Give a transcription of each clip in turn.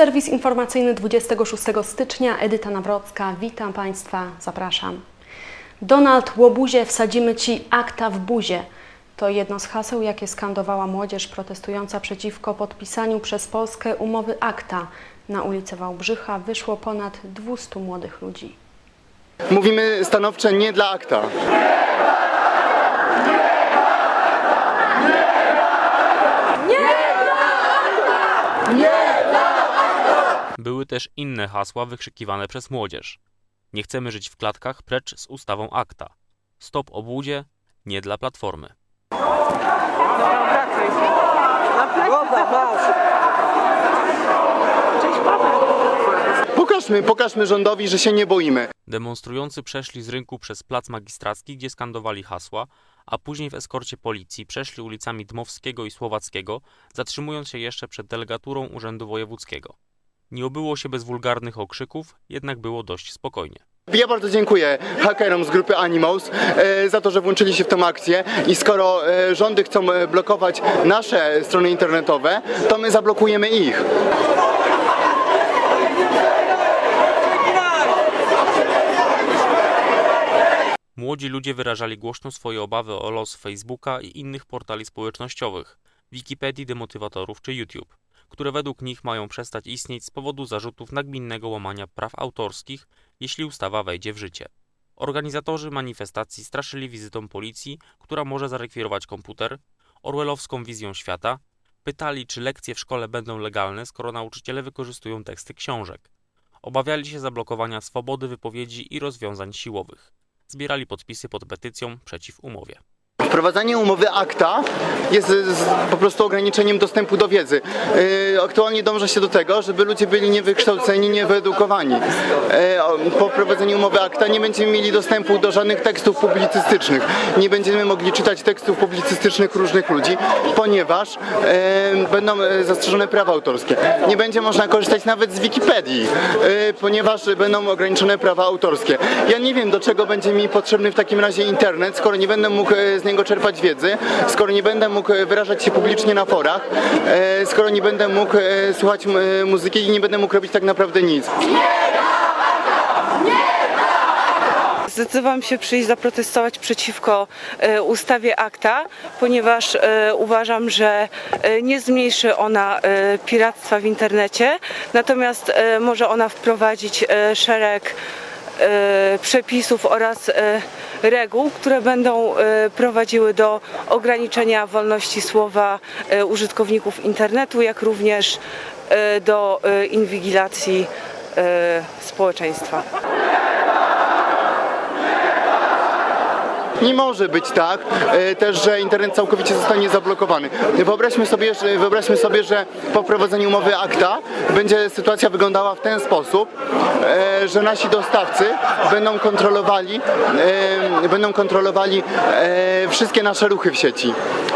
Serwis informacyjny 26 stycznia, Edyta Nawrocka. Witam Państwa, zapraszam. Donald Łobuzie, wsadzimy Ci akta w buzie. To jedno z haseł, jakie skandowała młodzież protestująca przeciwko podpisaniu przez Polskę umowy akta. Na ulicę Wałbrzycha wyszło ponad 200 młodych ludzi. Mówimy stanowcze nie dla akta. Były też inne hasła wykrzykiwane przez młodzież. Nie chcemy żyć w klatkach, precz z ustawą akta. Stop obłudzie, nie dla platformy. Pokażmy, pokażmy rządowi, że się nie boimy. Demonstrujący przeszli z rynku przez plac magistracki, gdzie skandowali hasła, a później w eskorcie policji przeszli ulicami Dmowskiego i Słowackiego, zatrzymując się jeszcze przed delegaturą Urzędu Wojewódzkiego. Nie obyło się bez wulgarnych okrzyków, jednak było dość spokojnie. Ja bardzo dziękuję hakerom z grupy Animals e, za to, że włączyli się w tę akcję i skoro e, rządy chcą e, blokować nasze strony internetowe, to my zablokujemy ich. Młodzi ludzie wyrażali głośno swoje obawy o los Facebooka i innych portali społecznościowych, Wikipedii, demotywatorów czy YouTube, które według nich mają przestać istnieć z powodu zarzutów nagminnego łamania praw autorskich, jeśli ustawa wejdzie w życie. Organizatorzy manifestacji straszyli wizytą policji, która może zarekwirować komputer, orwellowską wizją świata, pytali, czy lekcje w szkole będą legalne, skoro nauczyciele wykorzystują teksty książek. Obawiali się zablokowania swobody wypowiedzi i rozwiązań siłowych zbierali podpisy pod petycją przeciw umowie. Wprowadzanie umowy akta jest po prostu ograniczeniem dostępu do wiedzy. Yy, aktualnie dąży się do tego, żeby ludzie byli niewykształceni, niewyedukowani. O- po wprowadzeniu umowy akta nie będziemy mieli dostępu do żadnych tekstów publicystycznych. Nie będziemy mogli czytać tekstów publicystycznych różnych ludzi, ponieważ yy, będą zastrzeżone prawa autorskie. Nie będzie można korzystać nawet z Wikipedii, ponieważ będą ograniczone prawa autorskie. Ja nie wiem, do czego będzie mi potrzebny w takim razie internet, skoro nie będę mógł z niego czerpać wiedzy, skoro nie będę mógł e, wyrażać się publicznie na forach, e, skoro nie będę mógł e, słuchać muzyki i nie będę mógł robić tak naprawdę nic. Zdecydowałam się przyjść zaprotestować przeciwko ustawie akta, ponieważ uważam, że nie zmniejszy ona piractwa w internecie, natomiast może ona wprowadzić szereg przepisów oraz e, reguł, które będą e, prowadziły do ograniczenia wolności słowa e, użytkowników internetu, jak również e, do e, inwigilacji e, społeczeństwa. Nie może być tak e, też, że internet całkowicie zostanie zablokowany. Wyobraźmy sobie, że, wyobraźmy sobie, że po wprowadzeniu umowy akta będzie sytuacja wyglądała w ten sposób, e, że nasi dostawcy będą kontrolowali, e, będą kontrolowali e, wszystkie nasze ruchy w sieci.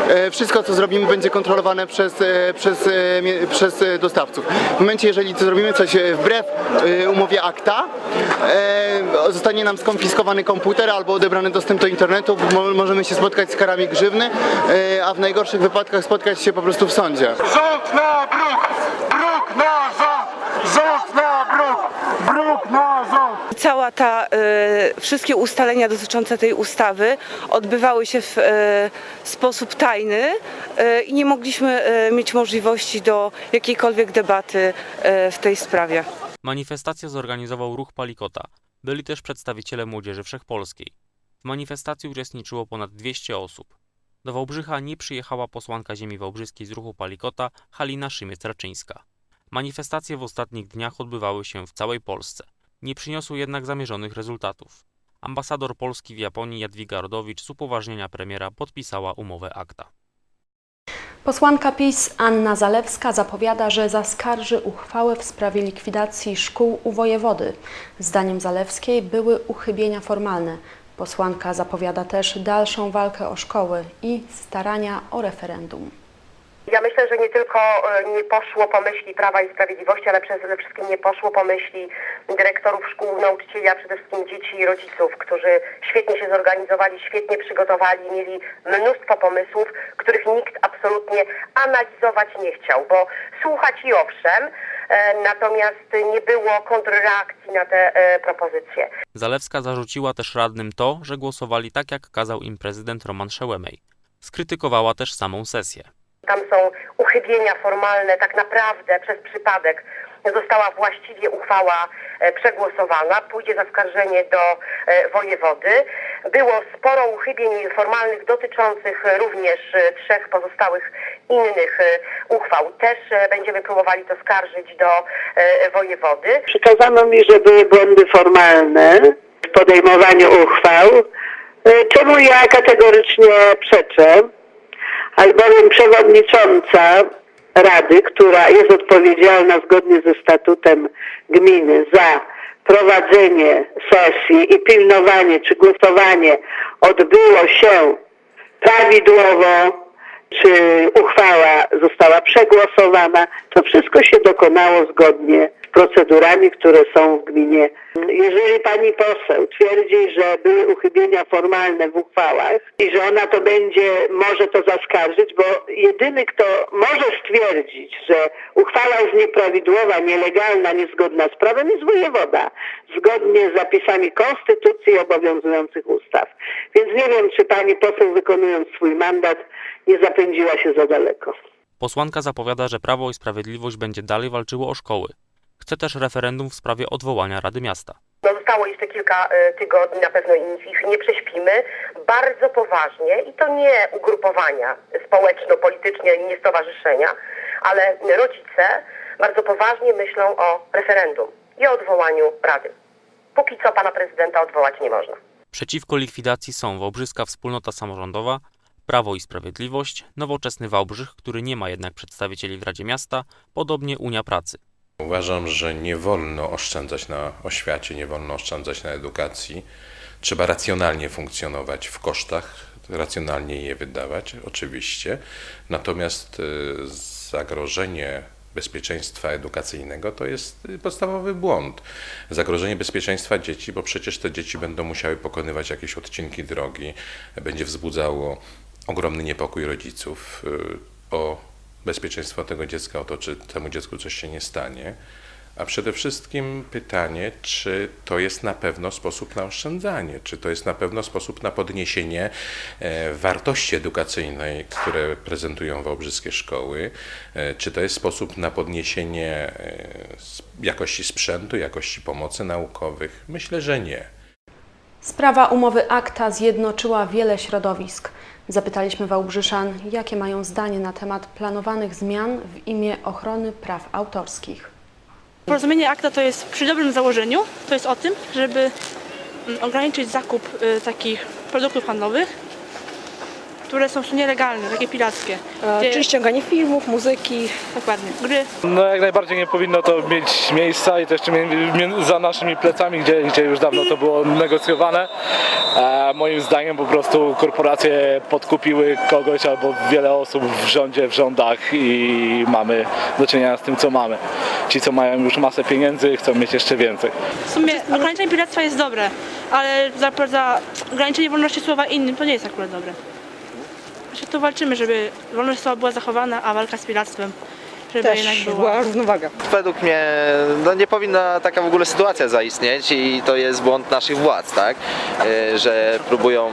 E, Wszystko, co zrobimy, będzie kontrolowane przez, e, przez, e, przez e, dostawców. W momencie, jeżeli zrobimy coś e, wbrew e, umowie akta, e, zostanie nam skonfiskowany komputer albo odebrany dostęp do internetu, mo- możemy się spotkać z karami grzywny, e, a w najgorszych wypadkach spotkać się po prostu w sądzie. Rząd na! Bruk na rząd! Rząd na bruk! Bruk na! Cała ta, e, wszystkie ustalenia dotyczące tej ustawy odbywały się w e, sposób tajny e, i nie mogliśmy mieć możliwości do jakiejkolwiek debaty w tej sprawie. Manifestację zorganizował ruch Palikota. Byli też przedstawiciele Młodzieży Wszechpolskiej. W manifestacji uczestniczyło ponad 200 osób. Do Wałbrzycha nie przyjechała posłanka ziemi wałbrzyskiej z ruchu Palikota Halina Szymiec-Raczyńska. Manifestacje w ostatnich dniach odbywały się w całej Polsce. Nie przyniosły jednak zamierzonych rezultatów. Ambasador Polski w Japonii Jadwiga Rodowicz z upoważnienia premiera podpisała umowę akta. Posłanka PiS Anna Zalewska zapowiada, że zaskarży uchwałę w sprawie likwidacji szkół u wojewody. Zdaniem Zalewskiej były uchybienia formalne. Posłanka zapowiada też dalszą walkę o szkoły i starania o referendum. Ja myślę, że nie tylko e, nie poszło po myśli Prawa i Sprawiedliwości, ale przede wszystkim nie poszło po myśli dyrektorów szkół, nauczycieli, a przede wszystkim dzieci i rodziców, którzy świetnie się zorganizowali, świetnie przygotowali, mieli mnóstwo pomysłów, których nikt absolutnie analizować nie chciał, bo słuchać i owszem, e, natomiast nie było kontrreakcji na te e, propozycje. Zalewska zarzuciła też radnym to, że głosowali tak, jak kazał im prezydent Roman Szełemej. Skrytykowała też samą sesję. Tam są uchybienia formalne, tak naprawdę przez przypadek została właściwie uchwała e, przegłosowana, pójdzie zaskarżenie do e, wojewody. Było sporo uchybień formalnych dotyczących również e, trzech pozostałych innych uchwał. Też będziemy próbowali to skarżyć do wojewody. Przekazano mi, że były błędy formalne w podejmowaniu uchwał, czemu ja kategorycznie przeczę, albowiem przewodnicząca Rady, która jest odpowiedzialna zgodnie ze statutem gminy za prowadzenie sesji i pilnowanie czy głosowanie odbyło się prawidłowo, czy uchwała została przegłosowana, to wszystko się dokonało zgodnie z procedurami, które są w gminie. Jeżeli pani poseł twierdzi, że były uchybienia formalne w uchwałach i że ona to będzie, może to zaskarżyć, bo jedyny, kto może stwierdzić, że uchwała jest nieprawidłowa, nielegalna, niezgodna z prawem jest wojewoda, zgodnie z zapisami konstytucji i obowiązujących ustaw. Więc nie wiem, czy pani poseł wykonując swój mandat nie zapędziła się za daleko. Posłanka zapowiada, że Prawo i Sprawiedliwość będzie dalej walczyło o szkoły. Chce też referendum w sprawie odwołania Rady Miasta. No zostało jeszcze kilka e, tygodni, na pewno ich ich nie prześpimy. Bardzo poważnie i to nie ugrupowania społeczno-polityczne i nie stowarzyszenia, ale rodzice bardzo poważnie myślą o referendum i o odwołaniu Rady. Póki co pana prezydenta odwołać nie można. Przeciwko likwidacji są Wałbrzyska Wspólnota Samorządowa, Prawo i Sprawiedliwość, Nowoczesny Wałbrzych, który nie ma jednak przedstawicieli w Radzie Miasta, podobnie Unia Pracy. Uważam, że nie wolno oszczędzać na oświacie, nie wolno oszczędzać na edukacji. Trzeba racjonalnie funkcjonować w kosztach, racjonalnie je wydawać, oczywiście. Natomiast y, zagrożenie bezpieczeństwa edukacyjnego to jest y, podstawowy błąd. Zagrożenie bezpieczeństwa dzieci, bo przecież te dzieci będą musiały pokonywać jakieś odcinki drogi, będzie wzbudzało ogromny niepokój rodziców y, o bezpieczeństwo tego dziecka, o to, czy temu dziecku coś się nie stanie. A przede wszystkim pytanie, czy to jest na pewno sposób na oszczędzanie, czy to jest na pewno sposób na podniesienie e, wartości edukacyjnej, które prezentują wałbrzyskie szkoły, e, czy to jest sposób na podniesienie e, jakości sprzętu, jakości pomocy naukowych. Myślę, że nie. Sprawa umowy akta zjednoczyła wiele środowisk. Zapytaliśmy Wałbrzyszan, jakie mają zdanie na temat planowanych zmian w imię ochrony praw autorskich. Porozumienie akta to jest przy dobrym założeniu, to jest o tym, żeby mm, ograniczyć zakup y, takich produktów handlowych, które są nielegalne, takie pirackie. Gdzie- Czyli ściąganie filmów, muzyki. Dokładnie. Gry No jak najbardziej nie powinno to mieć miejsca i to jeszcze za naszymi plecami, gdzie, gdzie już dawno to było negocjowane. E, moim zdaniem po prostu korporacje podkupiły kogoś albo wiele osób w rządzie, w rządach i mamy do czynienia z tym, co mamy. Ci, co mają już masę pieniędzy, chcą mieć jeszcze więcej. w sumie ograniczenie piractwa jest dobre, ale za, za ograniczenie wolności słowa innym to nie jest akurat dobre. Właśnie tu walczymy, żeby wolność słowa była zachowana, a walka z piractwem, żeby jednak Też była. była równowaga. Według mnie no nie powinna taka w ogóle sytuacja zaistnieć i to jest błąd naszych władz, tak? E, Że próbują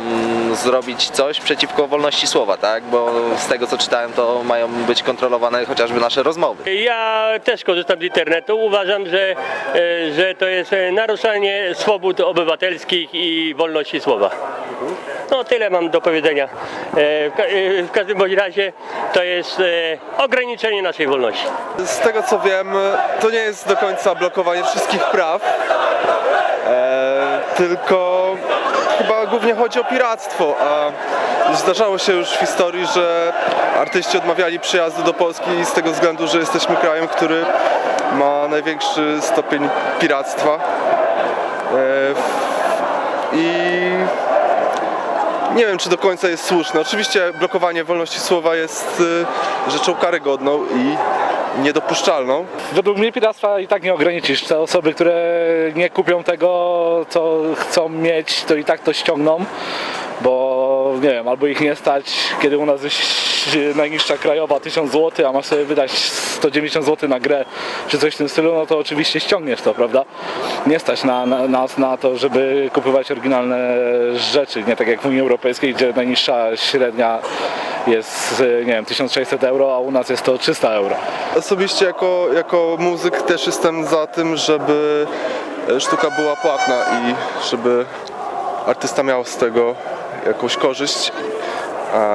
zrobić coś przeciwko wolności słowa, tak? Bo z tego co czytałem to mają być kontrolowane chociażby nasze rozmowy. Ja też korzystam z internetu. Uważam, że, e, że to jest e, naruszanie swobód obywatelskich i wolności słowa. No tyle mam do powiedzenia. E, e, w każdym bądź razie to jest e, ograniczenie naszej wolności. Z tego co wiem, to nie jest do końca blokowanie wszystkich praw, tylko chyba głównie chodzi o piractwo, a zdarzało się już w historii, że artyści odmawiali przyjazdu do Polski z tego względu, że jesteśmy krajem, który ma największy stopień piractwa. I nie wiem, czy do końca jest słuszne. Oczywiście blokowanie wolności słowa jest y, rzeczą karygodną i niedopuszczalną. Według mnie piractwa i tak nie ograniczysz. Te osoby, które nie kupią tego, co chcą mieć, to i tak to ściągną, bo nie wiem, albo ich nie stać, kiedy u nas jest najniższa krajowa 1000 zł, a masz sobie wydać 190 zł na grę czy coś w tym stylu, no to oczywiście ściągniesz to, prawda? Nie stać na, na, nas na to, żeby kupować oryginalne rzeczy, nie tak jak w Unii Europejskiej, gdzie najniższa średnia jest, nie wiem, 1600 euro, a u nas jest to 300 euro. Osobiście jako, jako muzyk też jestem za tym, żeby sztuka była płatna i żeby artysta miał z tego jakąś korzyść,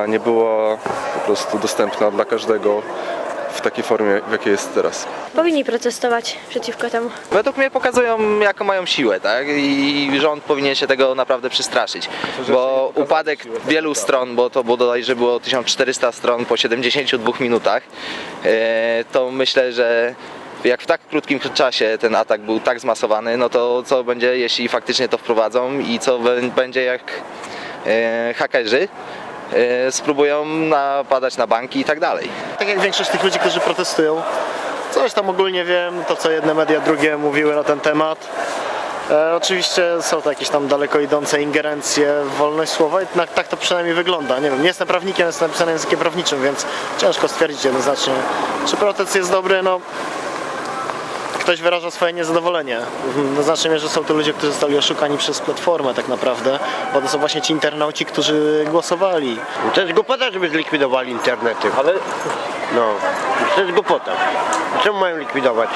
nie była po prostu dostępna dla każdego w takiej formie, w jakiej jest teraz. Powinni protestować przeciwko temu. Według mnie pokazują, jaką mają siłę, tak? I rząd powinien się tego naprawdę przestraszyć. Bo upadek wielu stron, bo to bodajże było 1400 stron po 72 minutach, e, to myślę, że jak w tak krótkim czasie ten atak był tak zmasowany, no to co będzie, jeśli faktycznie to wprowadzą i co bę- będzie, jak e, hakerzy spróbują napadać na banki i tak dalej. Tak jak większość tych ludzi, którzy protestują. Coś tam ogólnie wiem, to co jedne media, drugie mówiły na ten temat. E, oczywiście są to jakieś tam daleko idące ingerencje w wolność słowa i tak, tak to przynajmniej wygląda. Nie wiem, nie jestem prawnikiem, jestem napisany językiem prawniczym, więc ciężko stwierdzić jednoznacznie, czy protest jest dobry, no ktoś wyraża swoje niezadowolenie. W znacznej mierze są to ludzie, którzy zostali oszukani przez platformę tak naprawdę, bo to są właśnie ci internauci, którzy głosowali. To jest głupota, żeby zlikwidowali internety. Ale... No, to jest głupota. Czemu mają likwidować?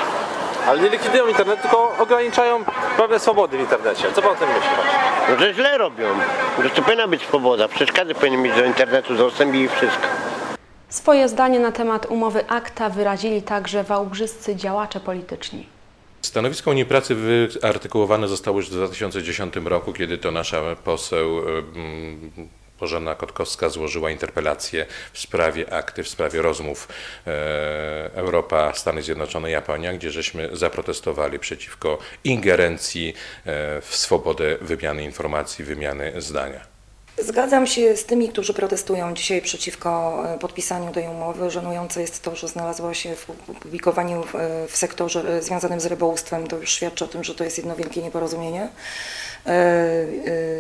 Ale nie likwidują internet, tylko ograniczają pewne swobody w internecie. Co pan o tym myśli? No to źle robią. Że to powinna być swoboda. Przecież każdy powinien mieć do internetu dostęp i wszystko. Swoje zdanie na temat umowy akta wyrazili także wałbrzyscy działacze polityczni. Stanowisko Unii Pracy wyartykułowane zostało już w 2010 roku, kiedy to nasza poseł Bożena Kotkowska złożyła interpelację w sprawie akty, w sprawie rozmów e, Europa, Stany Zjednoczone, Japonia, gdzie żeśmy zaprotestowali przeciwko ingerencji e, w swobodę wymiany informacji, wymiany zdania. Zgadzam się z tymi, którzy protestują dzisiaj przeciwko e, podpisaniu tej umowy. Żenujące jest to, że znalazła się w publikowaniu w, e, w sektorze e, związanym z rybołówstwem. To już świadczy o tym, że to jest jedno wielkie nieporozumienie.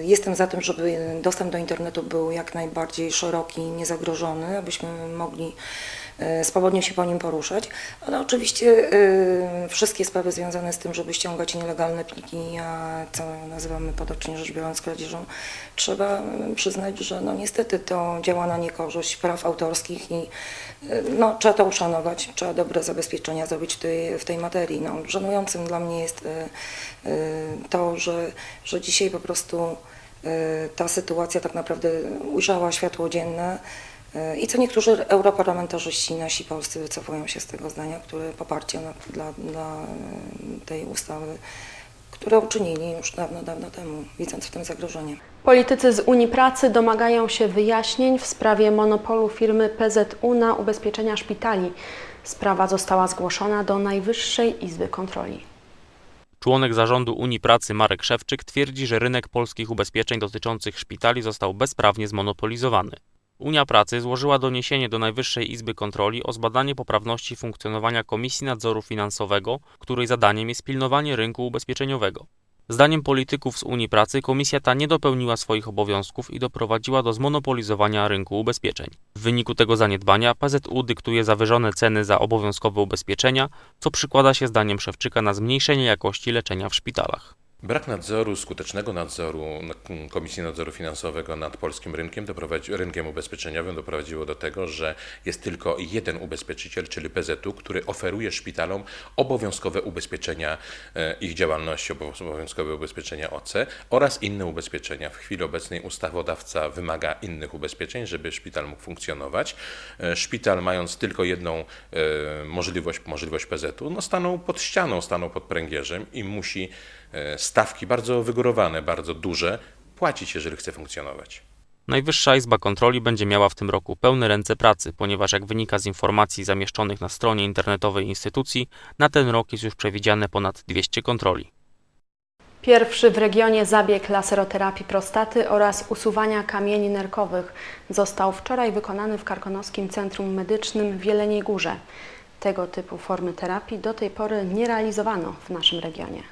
Jestem za tym, żeby dostęp do internetu był jak najbardziej szeroki, niezagrożony, abyśmy mogli swobodnie się po nim poruszać, ale oczywiście e, wszystkie sprawy związane z tym, żeby ściągać nielegalne pliki, a co nazywamy potocznie rzecz biorąc kradzieżą, trzeba e, przyznać, że no niestety to działa na niekorzyść praw autorskich i no, trzeba to uszanować, trzeba dobre zabezpieczenia zrobić w tej, w tej materii. No, żenującym dla mnie jest to, że, że dzisiaj po prostu ta sytuacja tak naprawdę ujrzała światło dzienne i co niektórzy europarlamentarzyści nasi polscy wycofują się z tego zdania, które poparcie na, dla, dla e, tej ustawy, które uczynili już dawno, dawno temu, widząc w tym zagrożenie. Politycy z Unii Pracy domagają się wyjaśnień w sprawie monopolu firmy PZU na ubezpieczenia szpitali. Sprawa została zgłoszona do Najwyższej Izby Kontroli. Członek zarządu Unii Pracy Marek Szewczyk twierdzi, że rynek polskich ubezpieczeń dotyczących szpitali został bezprawnie zmonopolizowany. Unia Pracy złożyła doniesienie do Najwyższej Izby Kontroli o zbadanie poprawności funkcjonowania Komisji Nadzoru Finansowego, której zadaniem jest pilnowanie rynku ubezpieczeniowego. Zdaniem polityków z Unii Pracy komisja ta nie dopełniła swoich obowiązków i doprowadziła do zmonopolizowania rynku ubezpieczeń. W wyniku tego zaniedbania PZU dyktuje zawyżone ceny za obowiązkowe ubezpieczenia, co przykłada się zdaniem Szewczyka na zmniejszenie jakości leczenia w szpitalach. Brak nadzoru, skutecznego nadzoru Komisji Nadzoru Finansowego nad polskim rynkiem, rynkiem ubezpieczeniowym doprowadziło do tego, że jest tylko jeden ubezpieczyciel, czyli PZU, który oferuje szpitalom obowiązkowe ubezpieczenia e, ich działalności, obowiązkowe ubezpieczenia OC oraz inne ubezpieczenia. W chwili obecnej ustawodawca wymaga innych ubezpieczeń, żeby szpital mógł funkcjonować. E, Szpital, mając tylko jedną e, możliwość, możliwość PZU, no stanął pod ścianą, stanął pod pręgierzem i musi stawki bardzo wygórowane, bardzo duże płacić, jeżeli chce funkcjonować. Najwyższa Izba Kontroli będzie miała w tym roku pełne ręce pracy, ponieważ jak wynika z informacji zamieszczonych na stronie internetowej instytucji, na ten rok jest już przewidziane ponad 200 kontroli. Pierwszy w regionie zabieg laseroterapii prostaty oraz usuwania kamieni nerkowych został wczoraj wykonany w Karkonoskim Centrum Medycznym w Jeleniej Górze. Tego typu formy terapii do tej pory nie realizowano w naszym regionie.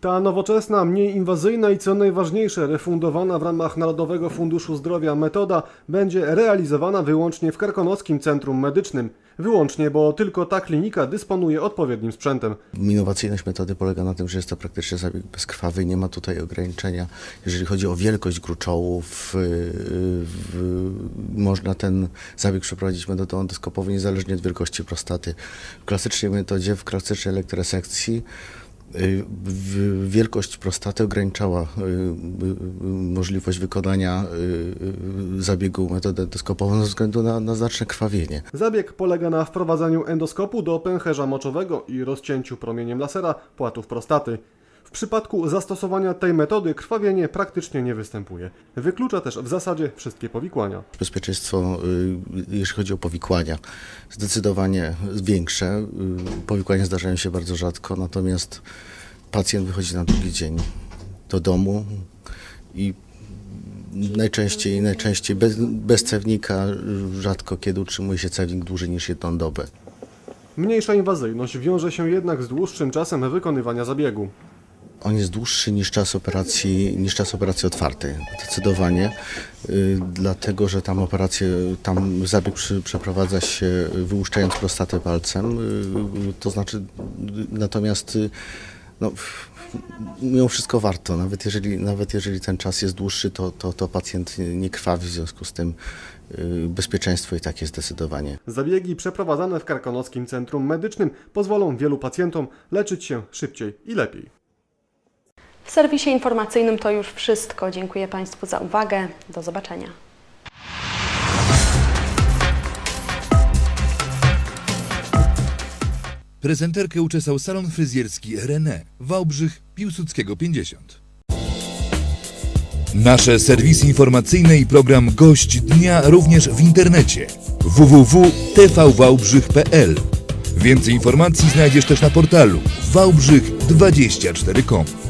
Ta nowoczesna, mniej inwazyjna i co najważniejsze, refundowana w ramach Narodowego Funduszu Zdrowia metoda będzie realizowana wyłącznie w Karkonoskim Centrum Medycznym. Wyłącznie, bo tylko ta klinika dysponuje odpowiednim sprzętem. Innowacyjność metody polega na tym, że jest to praktycznie zabieg bezkrwawy nie ma tutaj ograniczenia. Jeżeli chodzi o wielkość gruczołów, yy, w, można ten zabieg przeprowadzić metodą endoskopową niezależnie od wielkości prostaty. W klasycznej metodzie, w klasycznej elektrosekcji wielkość prostaty ograniczała yy, yy, możliwość wykonania zabiegu metodą endoskopową ze względu na, na znaczne krwawienie. Zabieg polega na wprowadzaniu endoskopu do pęcherza moczowego i rozcięciu promieniem lasera płatów prostaty. W przypadku zastosowania tej metody krwawienie praktycznie nie występuje. Wyklucza też w zasadzie wszystkie powikłania. Bezpieczeństwo, y, jeśli chodzi o powikłania, zdecydowanie większe. Y, Powikłania zdarzają się bardzo rzadko, natomiast pacjent wychodzi na drugi dzień do domu i najczęściej, najczęściej bez, bez cewnika, y, rzadko kiedy utrzymuje się cewnik dłużej niż jedną dobę. Mniejsza inwazyjność wiąże się jednak z dłuższym czasem wykonywania zabiegu. On jest dłuższy niż czas operacji, niż czas operacji otwartej. Zdecydowanie. Y, Dlatego, że tam operację, tam zabieg przy, przeprowadza się y, wyłuszczając prostatę palcem. y, To znaczy, natomiast no, mimo wszystko warto. Nawet jeżeli, nawet jeżeli ten czas jest dłuższy, to, to, to pacjent nie krwawi, w związku z tym bezpieczeństwo i tak jest zdecydowanie. Zabiegi przeprowadzane w Karkonoskim Centrum Medycznym pozwolą wielu pacjentom leczyć się szybciej i lepiej. Serwisie informacyjnym to już wszystko. Dziękuję Państwu za uwagę. Do zobaczenia. Prezenterkę uczesał salon fryzjerski René, Wałbrzych, Piłsudskiego 50. Nasze serwisy informacyjne i program Gość Dnia również w internecie www.tvwałbrzych.pl Więcej informacji znajdziesz też na portalu wałbrzych24.com.